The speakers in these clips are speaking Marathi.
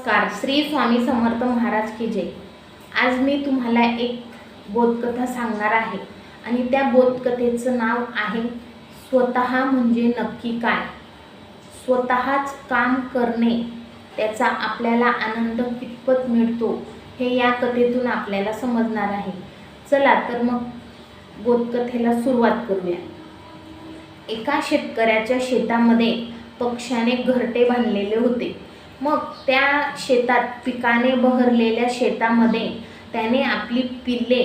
नमस्कार. श्री स्वामी समर्थ महाराज की जय. आज मी तुम्हाला एक बोधकथा सांगणार आहे आणि त्या बोधकथेचं नाव आहे स्वतः म्हणजे नक्की काय? स्वतःच काम करणे त्याचा आपल्याला आनंद कितपत मिळतो हे या कथेतून आपल्याला समजणार आहे. चला तर मग बोधकथेला सुरुवात करूया. एका शेतकऱ्याच्या शेतामध्ये पक्षाने घरटे बांधलेले होते. मग त्या शेतात पिकाने बहरलेल्या शेतामध्ये त्याने आपली पिल्ले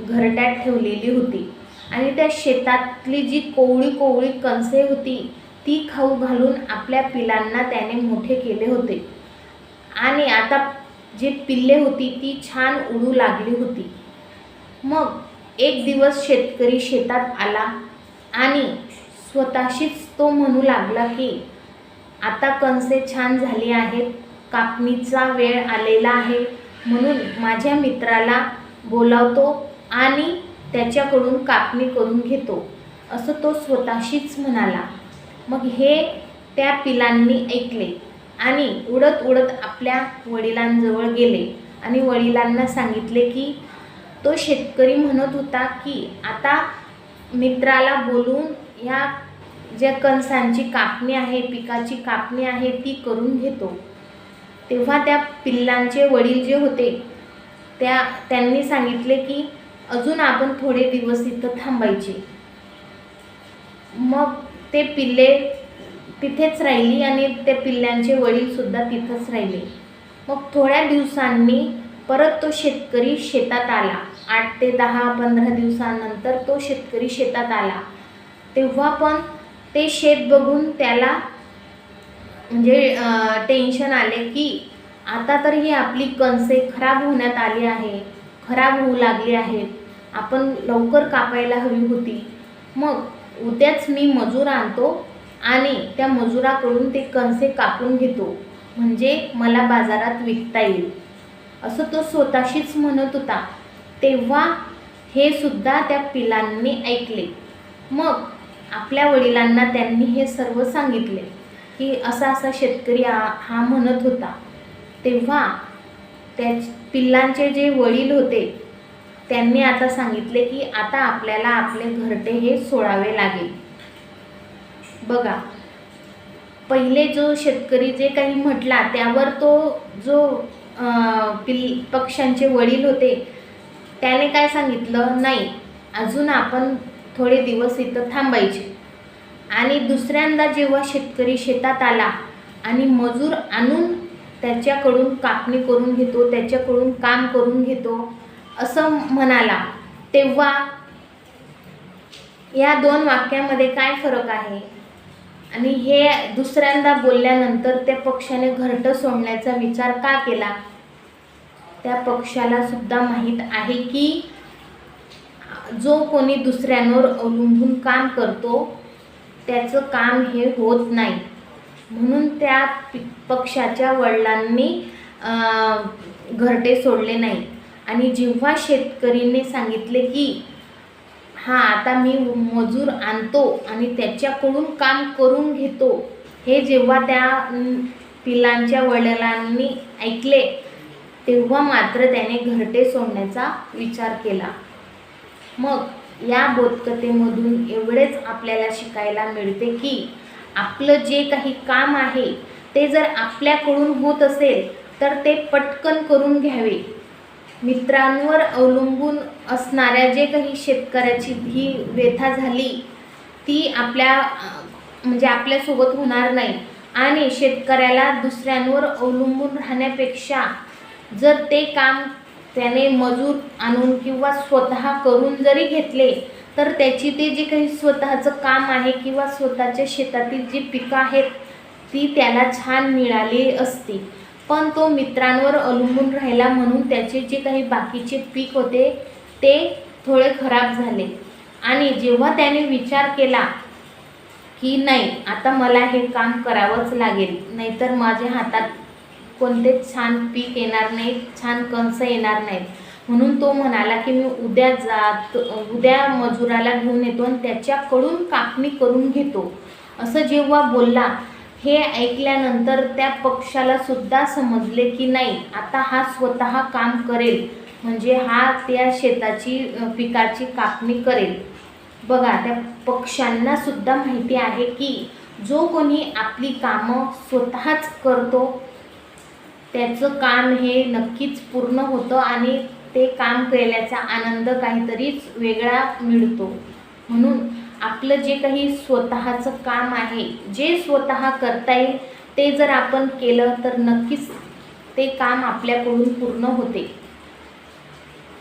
घरट्यात ठेवलेली होती. आणि त्या शेतातली जी कोवळी कोवळी कणसे होती ती खाऊ घालून आपल्या पिलांना त्याने मोठे केले होते. आणि आता जी पिल्ले होती ती छान उडू लागली होती. मग एक दिवस शेतकरी शेतात आला आणि स्वतःशीच तो म्हणू लागला की आता कणसे छान झाली आहेत. कापणीचा वेळ आलेला आहे. म्हणून माझ्या मित्राला बोलावतो आणि त्याच्याकडून कापणी करून घेतो. असं तो स्वतःशीच म्हणाला. मग हे त्या पिलांनी ऐकले आणि उडत उडत आपल्या वडिलांजवळ गेले आणि वडिलांना सांगितले की तो शेतकरी म्हणत होता की आता मित्राला बोलून या ज्या कणसांची कापणी आहे पिकाची कापणी आहे ती करून घेतो. तेव्हा त्या पिल्लांचे वडील जे होते त्या त्यांनी सांगितले की अजून आपण थोडे दिवस इथं थांबायचे. मग ते पिल्ले तिथेच राहिली आणि त्या पिल्ल्यांचे वडीलसुद्धा तिथंच राहिले. मग थोड्या दिवसांनी परत तो शेतकरी शेतात आला. आठ ते दहा पंधरा दिवसानंतर तो शेतकरी शेतात आला. तेव्हा पण ते शेत बघून त्याला म्हणजे टेन्शन आले की आता तर ही आपली कणसे खराब होण्यात आली आहे खराब होऊ लागली आहेत आपण लवकर कापायला हवी होती. मग उद्याच मी मजूर आणतो आणि त्या मजुराकडून ते कणसे कापून घेतो. म्हणजे मला बाजारात विकता येईल. असं तो स्वतःशीच म्हणत होता. तेव्हा हे सुद्धा त्या पिलांनी ऐकले. मग आपल्या वडिलांना त्यांनी हे सर्व सांगितले की असा असा शेतकरी हा म्हणत होता. तेव्हा त्या पिल्लांचे जे वडील होते त्यांनी आता सांगितले की आता आपल्याला आपले घरटे हे सोडावे लागेल. बघा पहिले जो शेतकरी जे काही म्हटला त्यावर तो जो पिल पक्ष्यांचे वडील होते त्याने काय सांगितलं? नाही अजून आपण थोडे दिवस इथं थांबायचे. आणि दुसऱ्यांदा जेव्हा शेतकरी शेतात आला आणि मजूर आणून त्याच्याकडून कापणी करून घेतो त्याच्याकडून काम करून घेतो असं म्हणाला तेव्हा या दोन वाक्यामध्ये काय फरक आहे? आणि हे दुसऱ्यांदा बोलल्यानंतर त्या पक्षाने घरटं सोडण्याचा विचार का केला? त्या पक्षाला सुद्धा माहीत आहे की जो कोणी दुसऱ्यांवर अवलंबून काम करतो त्याचं काम हे होत नाही. म्हणून त्या पक्षाच्या वडिलांनी घरटे सोडले नाही. आणि जेव्हा शेतकरीने सांगितले की हां आता मी मजूर आणतो आणि त्याच्याकडून काम करून घेतो हे जेव्हा त्या पिलांच्या वडिलांनी ऐकले तेव्हा मात्र त्याने घरटे सोडण्याचा विचार केला. मग या बोधकथेमधून एवढेच आपल्याला शिकायला मिळते की आपलं जे काही काम आहे ते जर आपल्याकडून होत असेल तर ते पटकन करून घ्यावे. मित्रांवर अवलंबून असणाऱ्या जे काही शेतकऱ्याची ही व्यथा झाली ती आपल्या म्हणजे आपल्यासोबत होणार नाही. आणि शेतकऱ्याला दुसऱ्यांवर अवलंबून राहण्यापेक्षा जर ते काम त्याने मजूर आणून किंवा स्वतः करून जरी घेतले तर त्याची ते जे काही स्वतःचं काम आहे किंवा स्वतःच्या शेतातील जी पिकं आहेत ती त्याला छान मिळाली असती. पण तो मित्रांवर अवलंबून राहिला म्हणून त्याचे जे काही बाकीचे पीक होते ते थोडे खराब झाले. आणि जेव्हा त्याने विचार केला की नाही आता मला हे काम करावंच लागेल नाहीतर माझ्या हातात कोणतेच छान पीक येणार नाहीत छान कंस येणार नाहीत. म्हणून तो म्हणाला की मी उद्या जात उद्या मजुराला घेऊन येतो आणि त्याच्याकडून कापणी करून घेतो. असं जेव्हा बोलला हे ऐकल्यानंतर त्या पक्षाला सुद्धा समजले की नाही आता हा स्वतः काम करेल. म्हणजे हा त्या शेताची पिकाची कापणी करेल. बघा त्या पक्ष्यांना सुद्धा माहिती आहे की जो कोणी आपली कामं स्वतःच करतो त्याचं काम हे नक्कीच पूर्ण होतं आणि ते काम केल्याचा आनंद काहीतरीच वेगळा मिळतो. म्हणून आपलं जे काही स्वतःचं काम आहे जे स्वतः करता येईल ते जर आपण केलं तर नक्कीच ते काम आपल्याकडून पूर्ण होते.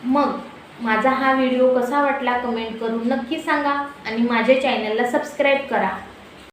मग माझा हा व्हिडिओ कसा वाटला कमेंट करून नक्की सांगा आणि माझ्या चॅनलला सबस्क्राईब करा.